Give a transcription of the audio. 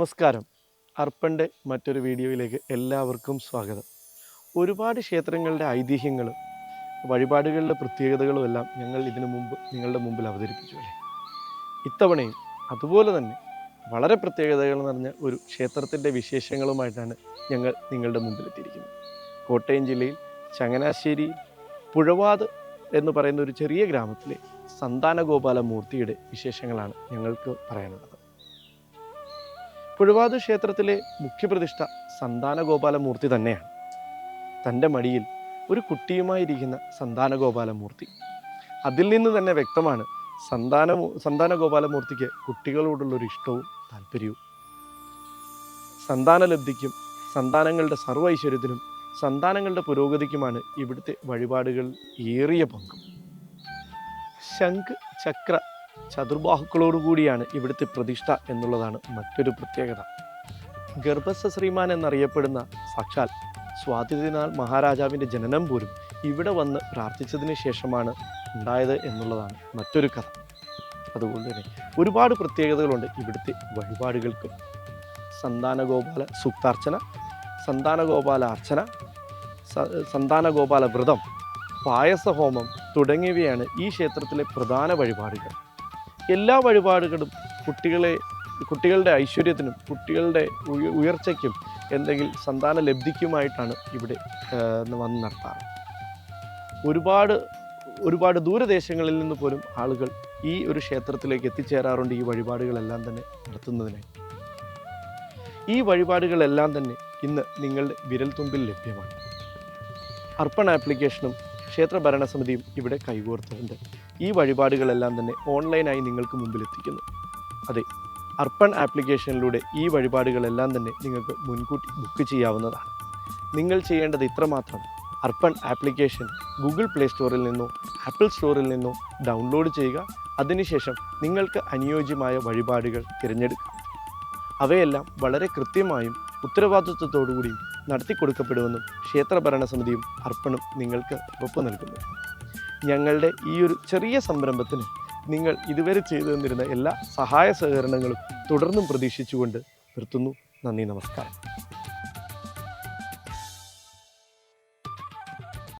നമസ്കാരം. അർപ്പന്റെ മറ്റൊരു വീഡിയോയിലേക്ക് എല്ലാവർക്കും സ്വാഗതം. ഒരുപാട് ക്ഷേത്രങ്ങളുടെ ഐതിഹ്യങ്ങളും വഴിപാടുകളുടെ പ്രത്യേകതകളും എല്ലാം ഞങ്ങൾ ഇതിനു മുമ്പ് നിങ്ങളുടെ മുമ്പിൽ അവതരിപ്പിച്ചു അല്ലേ? ഇത്തവണയും അതുപോലെ തന്നെ വളരെ പ്രത്യേകതകൾ നിറഞ്ഞ ഒരു ക്ഷേത്രത്തിന്റെ വിശേഷങ്ങളുമായിട്ടാണ് ഞങ്ങൾ നിങ്ങളുടെ മുമ്പിലെത്തിയിരിക്കുന്നത് കോട്ടയം ജില്ലയിൽ ചങ്ങനാശ്ശേരി പുഴവാത് എന്ന് പറയുന്ന ഒരു ചെറിയ ഗ്രാമത്തിലെ സന്താനഗോപാല മൂർത്തിയുടെ വിശേഷങ്ങളാണ് ഞങ്ങൾക്ക് പറയാനുള്ളത്. പുഴവാത് ക്ഷേത്രത്തിലെ മുഖ്യപ്രതിഷ്ഠ സന്താനഗോപാലമൂർത്തി തന്നെയാണ്. തന്റെ മടിയിൽ ഒരു കുട്ടിയുമായിരിക്കുന്ന സന്താനഗോപാലമൂർത്തി. അതിൽ നിന്ന് തന്നെ വ്യക്തമാണ് സന്താന സന്താനഗോപാലമൂർത്തിക്ക് കുട്ടികളോടുള്ളൊരു ഇഷ്ടവും താല്പര്യവും. സന്താനലബ്ധിക്കും സന്താനങ്ങളുടെ സർവ ഐശ്വര്യത്തിനും സന്താനങ്ങളുടെ പുരോഗതിക്കുമാണ് ഇവിടുത്തെ വഴിപാടുകൾ ഏറിയ പങ്കും. ശംഖ് ചക്ര ചതുർബാഹുക്കളോടുകൂടിയാണ് ഇവിടുത്തെ പ്രതിഷ്ഠ എന്നുള്ളതാണ് മറ്റൊരു പ്രത്യേകത. ഗർഭസ്ഥ ശ്രീമാൻ എന്നറിയപ്പെടുന്ന സാക്ഷാൽ സ്വാതിനാൾ മഹാരാജാവിന്റെ ജനനം പോലും ഇവിടെ വന്ന് പ്രാർത്ഥിച്ചതിന് ശേഷമാണ് ഉണ്ടായത് എന്നുള്ളതാണ് മറ്റൊരു കഥ. അതുകൊണ്ട് തന്നെ ഒരുപാട് പ്രത്യേകതകളുണ്ട് ഇവിടുത്തെ വഴിപാടുകൾക്ക്. സന്താനഗോപാല സൂക്താർച്ചന സന്താനഗോപാല അർച്ചന സന്താനഗോപാല വ്രതം പായസഹോമം തുടങ്ങിയവയാണ് ഈ ക്ഷേത്രത്തിലെ പ്രധാന വഴിപാടുകൾ. എല്ലാ വഴിപാടുകളും കുട്ടികളെ കുട്ടികളുടെ ഐശ്വര്യത്തിനും കുട്ടികളുടെ ഉയ- ഉയർച്ചയ്ക്കും എന്തെങ്കിലും സന്താന ലബ്ധിക്കുമായിട്ടാണ് ഇവിടെ വന്ന് നടത്താറ്. ഒരുപാട് ഒരുപാട് ദൂരദേശങ്ങളിൽ നിന്ന് പോലും ആളുകൾ ഈ ഒരു ക്ഷേത്രത്തിലേക്ക് എത്തിച്ചേരാറുണ്ട് ഈ വഴിപാടുകളെല്ലാം തന്നെ നടത്തുന്നതിനായി. ഈ വഴിപാടുകളെല്ലാം തന്നെ ഇന്ന് നിങ്ങളുടെ വിരൽത്തുമ്പിൽ ലഭ്യമാണ്. അർപ്പൺ ആപ്ലിക്കേഷനും ക്ഷേത്ര ഭരണസമിതിയും ഇവിടെ കൈകോർത്തുണ്ട് ഈ വഴിപാടുകളെല്ലാം തന്നെ ഓൺലൈനായി നിങ്ങൾക്ക് മുമ്പിൽ എത്തിക്കുന്നു അതെ അർപ്പൺ ആപ്ലിക്കേഷനിലൂടെ ഈ വഴിപാടുകളെല്ലാം തന്നെ നിങ്ങൾക്ക് മുൻകൂട്ടി ബുക്ക് ചെയ്യാവുന്നതാണ്. നിങ്ങൾ ചെയ്യേണ്ടത് ഇത്രമാത്രം. അർപ്പൺ ആപ്ലിക്കേഷൻ ഗൂഗിൾ പ്ലേ സ്റ്റോറിൽ നിന്നോ ആപ്പിൾ സ്റ്റോറിൽ നിന്നോ ഡൗൺലോഡ് ചെയ്യുക. അതിനുശേഷം നിങ്ങൾക്ക് അനുയോജ്യമായ വഴിപാടുകൾ തിരഞ്ഞെടുക്കുക അവയെല്ലാം വളരെ കൃത്യമായും ഉത്തരവാദിത്വത്തോടുകൂടിയും നടത്തിക്കൊടുക്കപ്പെടുമെന്നും ക്ഷേത്ര ഭരണസമിതിയും അർപ്പണും നിങ്ങൾക്ക് ഉറപ്പ് നൽകുന്നു. ഞങ്ങളുടെ ഈ ഒരു ചെറിയ സംരംഭത്തിന് നിങ്ങൾ ഇതുവരെ ചെയ്തു തന്നിരുന്ന എല്ലാ സഹായ സഹകരണങ്ങളും തുടർന്നും പ്രതീക്ഷിച്ചുകൊണ്ട് നിർത്തുന്നു. നന്ദി നമസ്കാരം.